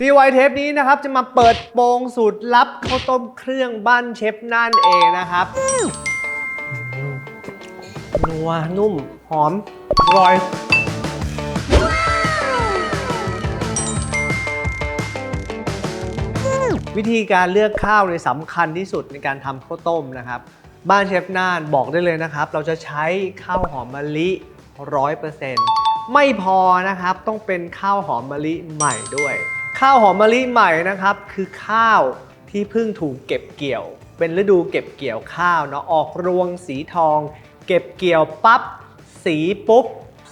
ซีไวเทปนี้นะครับ จะมาเปิดโปงสูตรลับข้าวต้มเครื่องบ้านเชฟนั่นเองนะครับนัวนุ่ม หอมอร่อยวิธีการเลือกข้าวเนี่ยสำคัญที่สุดในการทำข้าวต้มนะครับ บ้านเชฟน่านบอกได้เลยนะครับ เราจะใช้ข้าวหอมมะลิ 100%ไม่พอนะครับ ต้องเป็นข้าวหอมมะลิใหม่ด้วย ข้าวหอมมะลิใหม่นะครับ คือข้าวที่เพิ่งถูกเก็บเกี่ยว เป็นฤดูเก็บเกี่ยวข้าวเนาะออกรวงสีทอง เก็บเกี่ยวปั๊บสีปุ๊บ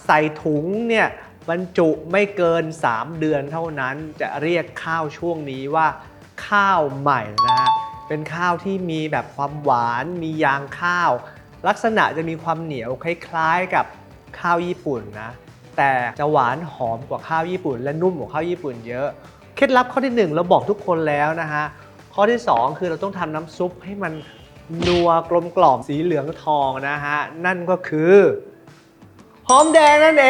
ใส่ถุงเนี่ยบรรจุไม่เกิน 3 เดือนเท่านั้นจะเรียกข้าวช่วงนี้ว่า ข้าวใหม่นะฮะเป็นข้าวที่มีแบบความหวานมียางข้าว ลักษณะจะมีความเหนียวคล้ายๆกับข้าวญี่ปุ่นนะแต่จะหวานหอมกว่าข้าวญี่ปุ่น และนุ่มกว่าข้าวญี่ปุ่นเยอะ เคล็ดลับข้อที่หนึ่งเราบอกทุกคนแล้วนะฮะ ข้อที่สองคือเราต้องทำน้ำซุปให้มันนัวกลมกล่อมสีเหลืองทองนะฮะ นั่นก็คือหอมแดงนั่นเอ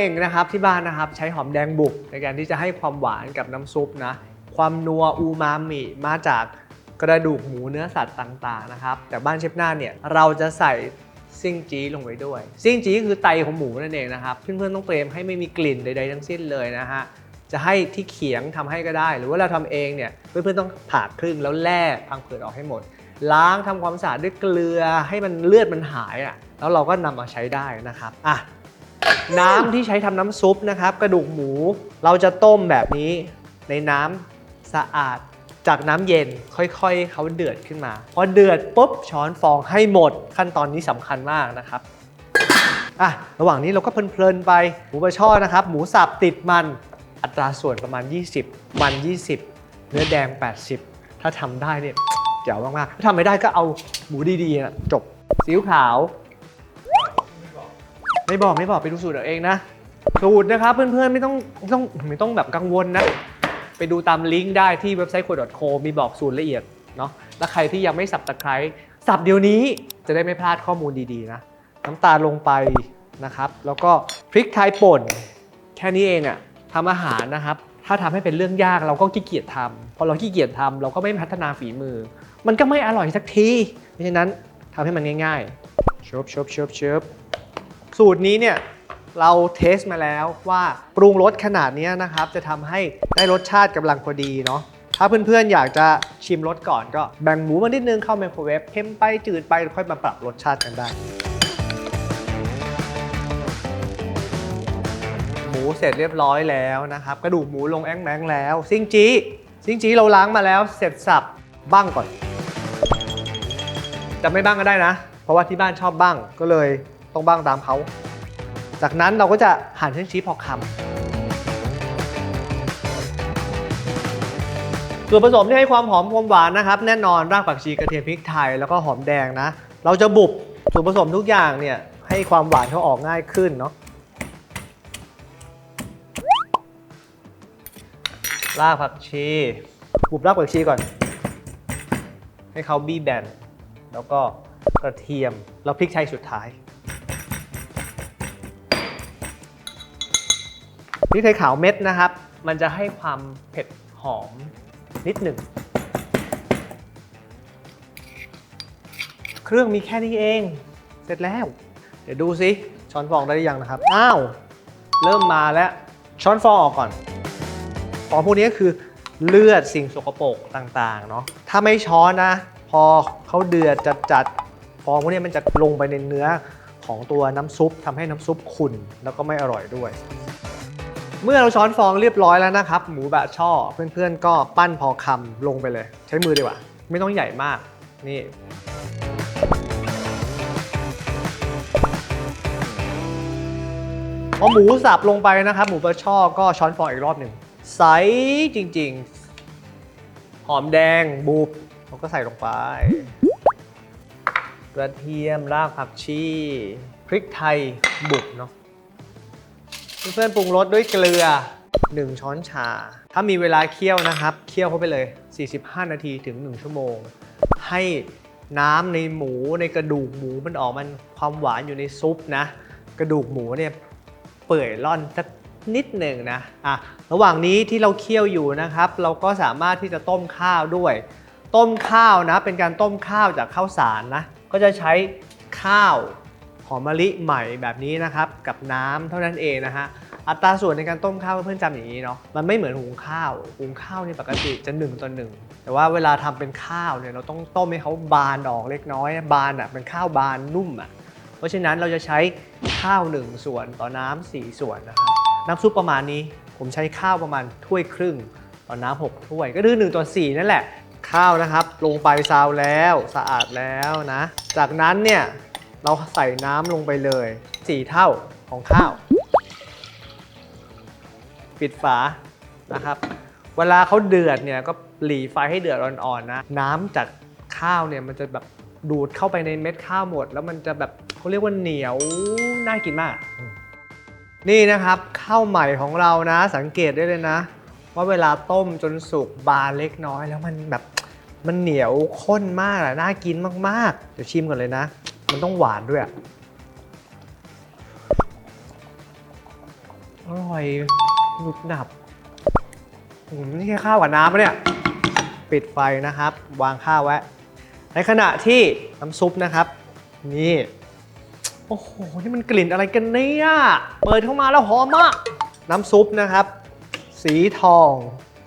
งนะครับที่บ้านนะครับใช้หอมแดงบุกในการที่จะให้ความหวานกับน้ำซุปนะ ความนัวอูมามิมาจากกระดูกหมูเนื้อสัตว์ต่างๆนะครับ แต่บ้านเชฟหน้าเนี่ยเราจะใส่ซิ่งจีลงไปด้วย ซิ่งจีคือไตของหมูนั่นเองนะครับเพื่อนๆต้องเตรียมให้ไม่มีกลิ่นใดๆทั้งสิ้นเลยนะฮะ จะให้ที่เขียงทำให้ก็ได้ หรือว่าเราทำเองเนี่ยเพื่อนๆต้องผ่าครึ่งแล้วแล่พังผืดออกให้หมด ล้างทำความสะอาดด้วยเกลือให้มันเลือดมันหายอะแล้วเราก็นำมาใช้ได้นะครับอะน้ำที่ใช้ทำน้ำซุปนะครับ กระดูกหมูเราจะต้มแบบนี้ในน้ำสะอาดจากน้ำเย็นค่อยๆเขาเดือดขึ้นมา พอเดือดปุ๊บช้อนฟองให้หมดขั้นตอนนี้สำคัญมากนะครับอะระหว่างนี้เราก็เพลินๆไปหมูปลาช่อนะครับ หมูสับติดมัน อัตราส่วนประมาณ 20 มัน 20 เนื้อแดง 80 ถ้าทำได้เนี่ยเจ๋วมากๆถ้าทำไม่ได้ก็เอาหมูดีๆนะจบซีอิ๊วขาว ไม่บอกไม่บอกไปดูสูตรเอาเองนะสูตรนะครับเพื่อนๆไม่ต้องไม่ต้องไม่ต้องแบบกังวลนะ ไปดูตามลิงก์ได้ที่เว็บไซต์ c o d c o มีบอกสูตรละเอียดเนาะแล้วใครที่ยังไม่สับตะไคร้สับเดี๋ยวนี้จะได้ไม่พลาดข้อมูลดีๆนะน้ำตาลลงไปนะครับ แล้วก็พริกไทยป่นแค่นี้เองอะ ทำอาหารนะครับ ถ้าทำให้เป็นเรื่องยากเราก็ขี้เกียจทำพอเราขี้เกียจทำเราก็ไม่พัฒนาฝีมือ มันก็ไม่อร่อยสักทีเพราะฉะนั้นทำให้มันง่ายๆชบชบชบชบสูตรนี้เนี่ยเราเทสมาแล้วว่าปรุงรสขนาดนี้นะครับ จะทำให้ได้รสชาติกำลังพอดีเนาะถ้าเพื่อนๆ อยากจะชิมรสก่อนก็แบ่งหมูมานิดนึงเข้าไมโครเวฟเค็มไปจืดไปค่อยมาปรับรสชาติกันได้ มูเสร็จเรียบร้อยแล้วนะครับกระดูกหมูลงแองแมงแล้ว ซิงจีซิงจีเราล้างมาแล้วเสร็จสับบ้างก่อนจะไม่บ้างก็ได้นะ เพราะว่าที่บ้านชอบบ้างก็เลยต้องบ้างตามเขาจากนั้นเราก็จะหั่นเส้นชีสพอคำส่วนผสมที่ให้ความหอมความหวานนะครับ แน่นอนรากผักชีกระเทียมพริกไทยแล้วก็หอมแดงนะ เราจะบุบส่วนผสมทุกอย่างเนี่ยให้ความหวานเขาออกง่ายขึ้นเนาะ รากผักชีบุบรากผักชีก่อน ให้เขาบี้แบน แล้วก็กระเทียม แล้วพริกไทยสุดท้ายพริกไทยขาวเม็ดนะครับ มันจะให้ความเผ็ดหอมนิดหนึ่ง เครื่องมีแค่นี้เอง เสร็จแล้ว เดี๋ยวดูสิช้อนฟองได้หรือยังนะครับ อ้าว เริ่มมาแล้ว ช้อนฟองออกก่อน ของพวกนี้คือเลือดสิ่งสกปรกต่างๆเนาะถ้าไม่ช้อนนะ พอเขาเดือดจัดๆฟองพวกนี้มันจะลงไปในเนื้อของตัวน้ำซุปทำให้น้ำซุปขุ่นแล้วก็ไม่อร่อยด้วย เมื่อเราช้อนฟองเรียบร้อยแล้วนะครับ หมูบะช่อเพื่อนๆ ก็ปั้นพอคำลงไปเลย ใช้มือดีกว่า ไม่ต้องใหญ่มากนี่พอหมูสับลงไปนะครับ หมูบะช่อก็ช้อนฟองอีกรอบหนึ่ง ใสจริง ๆ หอมแดงบุบเราก็ใส่ลงไป กระเทียมรากผักชี พริกไทยบุบเนาะเพื่อนๆปรุงรสด้วยเกลือ 1 ช้อนชา ถ้ามีเวลาเคี่ยวนะครับ เคี่ยวเข้าไปเลย 45 นาทีถึง 1 ชั่วโมง ให้น้ำในหมูในกระดูกหมูมันออกมันความหวานอยู่ในซุปนะ กระดูกหมูเนี่ยเปื่อยร่อนสัก นิดหนึ่งนะอะระหว่างนี้ที่เราเคี่ยวอยู่นะครับ เราก็สามารถที่จะต้มข้าวด้วย ต้มข้าวนะเป็นการต้มข้าวจากข้าวสารนะก็จะใช้ข้าวหอมมะลิใหม่แบบนี้นะครับ กับน้ำเท่านั้นเองนะฮะอัตราส่วนในการต้มข้าวเพื่อนๆจำอย่างนี้เนาะมันไม่เหมือนหุงข้าวหุงข้าวเนี่ปกติจะ1ต่อหนึ่งแต่ว่าเวลาทำเป็นข้าวเนี่ยเราต้องต้มให้เขาบานออกเล็กน้อยบานอะเป็นข้าวบานนุ่มอะเพราะฉะนั้นเราจะใช้ข้าว 1 ส่วนต่อน้ำ4ส่วนนะครับ น้ำซุปประมาณนี้ ผมใช้ข้าวประมาณถ้วยครึ่งต่อน้ำหกถ้วย ก็คือ1ต่อ4นั่นแหละ ข้าวนะครับ ลงไปซาวแล้วสะอาดแล้วนะ จากนั้นเนี่ยเราใส่น้ำลงไปเลย 4 เท่าของข้าว ปิดฝานะครับ เวลาเขาเดือดเนี่ยก็หลีไฟให้เดือดอ่อนๆนะ น้ำจากข้าวเนี่ยมันจะแบบดูดเข้าไปในเม็ดข้าวหมด แล้วมันจะแบบเขาเรียกว่าเหนียวน่ากินมาก นี่นะครับข้าวใหม่ของเรานะ สังเกตได้เลยนะ ว่าเวลาต้มจนสุกบานเล็กน้อย แล้วมันแบบมันเหนียวข้นมากอะน่ากินมากๆ เดี๋ยวชิมก่อนเลยนะ มันต้องหวานด้วยอะอร่อยหนุบหนับนี่แค่ข้าวกับน้ำปะเนี่ย ปิดไฟนะครับ วางข้าวไว้ ในขณะที่น้ำซุปนะครับ นี่ โอ้โห นี่มันกลิ่นอะไรกันเนี่ย เปิดเข้ามาแล้วหอมมาก น้ำซุปนะครับ สีทอง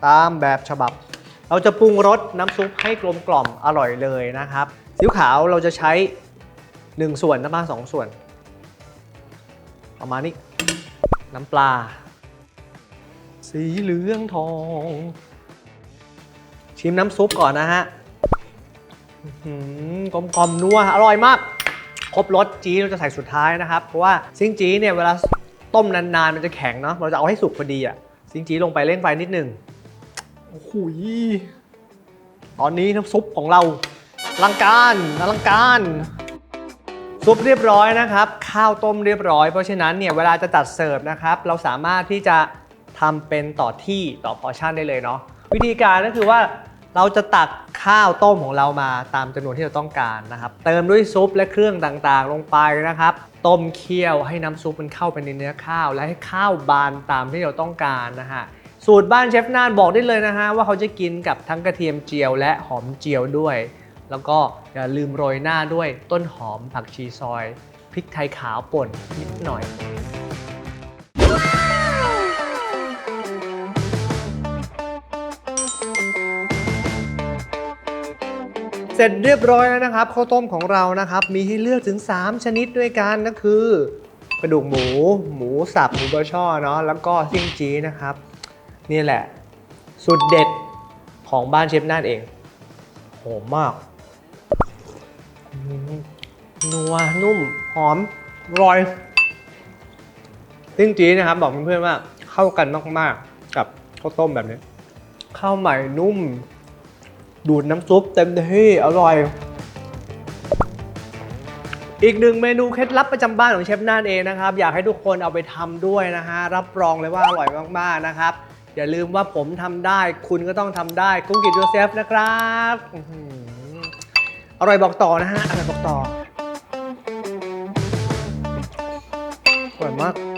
ตามแบบฉบับ เราจะปรุงรสน้ำซุปให้กลมกล่อมอร่อยเลยนะครับซีอิ๊วขาวเราจะใช้ 1 ส่วนน้ำปลาสองส่วน ประมาณนี้ น้ำปลา สีเหลืองทอง ชิมน้ำซุปก่อนนะฮะหือกลมกล่อมนัวอร่อยมาก รบรสจีเราจะใส่สุดท้ายนะครับ เพราะว่าซิงจีเนี่ยเวลาต้มนานๆมันจะแข็งเนาะเราจะเอาให้สุกพอดีอะซิงจีลงไปเร่งไฟนิดหนึงโอ้โหยตอนนี้น้ำซุปของเราอลังการอลังการซุปเรียบร้อยนะครับ ข้าวต้มเรียบร้อยเพราะฉะนั้นเนี่ยเวลาจะจัดเสิร์ฟนะครับ เราสามารถที่จะทำเป็นต่อที่ต่อพอร์ชั่นได้เลยเนาะวิธีการก็คือว่า เราจะตักข้าวต้มของเรามาตามจำนวนที่เราต้องการนะครับ เติมด้วยซุปและเครื่องต่างๆ ลงไปนะครับ ต้มเคี่ยวให้น้ำซุปมันเข้าไปในเนื้อข้าว และให้ข้าวบานตามที่เราต้องการนะฮะสูตรบ้านเชฟน่านบอกได้เลยนะฮะว่าเขาจะกินกับทั้งกระเทียมเจียวและหอมเจียวด้วย แล้วก็อย่าลืมโรยหน้าด้วยต้นหอมผักชีซอยพริกไทยขาวป่นนิดหน่อย เสร็จเรียบร้อยแล้วนะครับข้าวต้มของเรานะครับ มีให้เลือกถึง 3 ชนิดด้วยกันก็คือกระดูกหมู หมูสับหมูบะช่อเนาะแล้วก็ซิ่งจีนะครับ นี่แหละสุดเด็ดของบ้านเชฟนานเองหอมมากอืมนัวนุ่มหอมร่อยซึ่งจีนะครับ บอกเพื่อนๆว่าเข้ากันมากๆ กับข้าวต้มแบบนี้ข้าวใหม่นุ่ม ดูดน้ำซุปเต็มที่อร่อย อีกหนึ่งเมนูเคล็ดลับประจำบ้านของเชฟน่านเองนะครับ อยากให้ทุกคนเอาไปทำด้วยนะฮะ รับรองเลยว่าอร่อยมากๆนะครับ อย่าลืมว่าผมทำได้ คุณก็ต้องทำได้กุ๊กกิ t โ o เซฟนะครับอร่อยบอกต่อนะฮะอร่อยบอกต่ออร่อยมาก